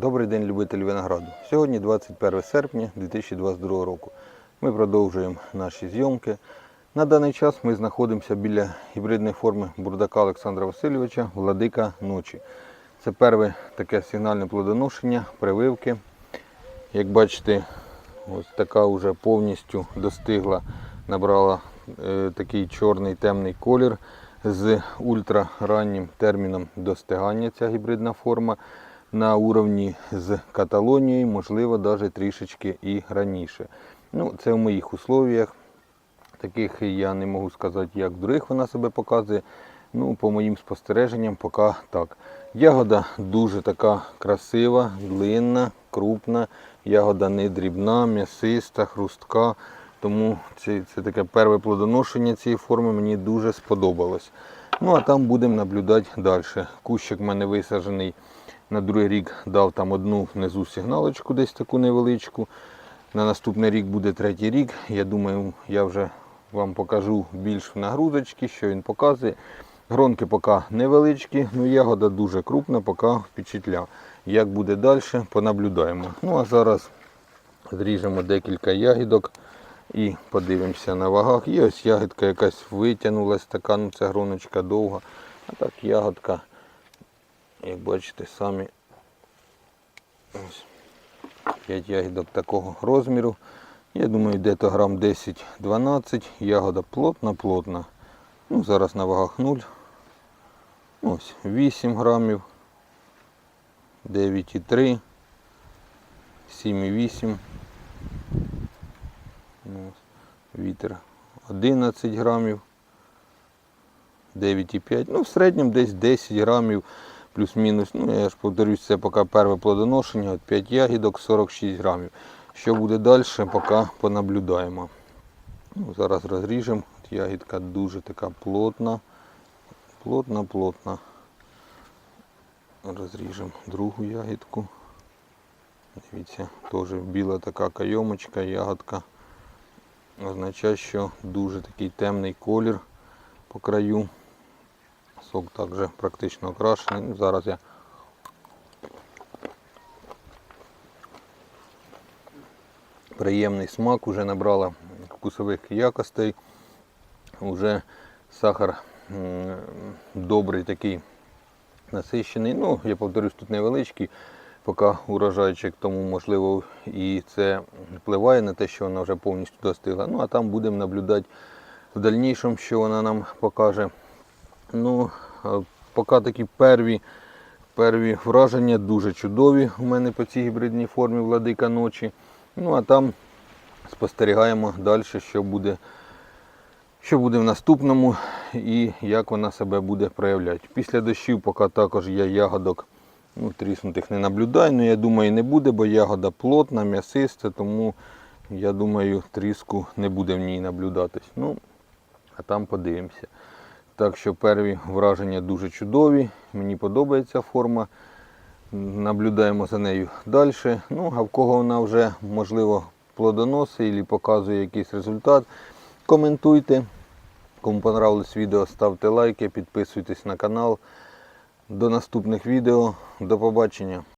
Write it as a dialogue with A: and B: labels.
A: Добрий день, любителі винограду. Сьогодні 21 серпня 2022 року. Ми продовжуємо наші зйомки. На даний час ми знаходимося біля гібридної форми бурдака Олександра Васильовича Владика ночі. Це перше таке сигнальне плодоношення, прививки. Як бачите, ось така вже повністю достигла, набрала е, такий чорний темний колір з ультрараннім терміном достигання ця гібридна форма на уровні з Каталонією, можливо, навіть трішечки і раніше. Ну, це в моїх условіях. Таких я не можу сказати, як в других вона себе показує. Ну, по моїм спостереженням, поки так. Ягода дуже така красива, длинна, крупна. Ягода не дрібна, м'ясиста, хрустка. Тому це, це таке перше плодоношення цієї форми мені дуже сподобалось. Ну а там будемо наблюдати далі. Кущик в мене висаджений на другий рік, дав там одну внизу сигналочку, десь таку невеличку. На наступний рік буде третій рік. Я думаю, я вже вам покажу більш нагрузочки, що він показує. Гронки поки невеличкі, ну ягода дуже крупна, поки впечатля. Як буде далі, понаблюдаємо. Ну а зараз зріжемо декілька ягідок і подивимося на вагах. І ось ягідка якась витягнулась, така, ну це гроночка довга. А так ягодка, як бачите, самі ось 5 ягідок такого розміру. Я думаю, десь грам 10-12. Ягода плотна-плотна. Ну, зараз на вагах 0. Ось 8 грамів, 9,3, 7,8. Ну, Вітер 11 грамів, 9,5. Ну, в середньому десь 10 грамів плюс-мінус. Ну, я ж повторюсь, це поки перше плодоношення, от 5 ягідок, 46 грамів. Що буде далі, поки понаблюдаємо. Ну, зараз розріжемо. Ягідка дуже така плотна. Плотна, плотна. Розріжемо другу ягідку. Дивіться, теж біла така кайомочка, ягодка. Означає, що дуже такий темний колір по краю. Сок також практично окрашений. Ну, зараз я приємний смак, вже набрала вкусових якостей. Уже сахар добрий такий насищений. Ну, я повторюсь, тут невеличкий, поки урожайчик, тому можливо і це впливає на те, що вона вже повністю достигла. Ну, а там будемо наблюдати в дальнішому, що вона нам покаже. Ну, поки такі перві, перві враження дуже чудові у мене по цій гібридній формі владика ночі. Ну, а там спостерігаємо далі, що буде що буде в наступному і як вона себе буде проявляти. Після дощів, поки також я ягодок ну, тріснутих не наблюдаю, але я думаю не буде, бо ягода плотна, м'ясиста, тому я думаю тріску не буде в ній наблюдатись. Ну, а там подивимося. Так що перві враження дуже чудові, мені подобається форма. Наблюдаємо за нею далі. Ну, а в кого вона вже можливо плодоносить або показує якийсь результат, коментуйте. Кому понравилось відео, ставте лайки, підписуйтесь на канал. До наступних відео. До побачення.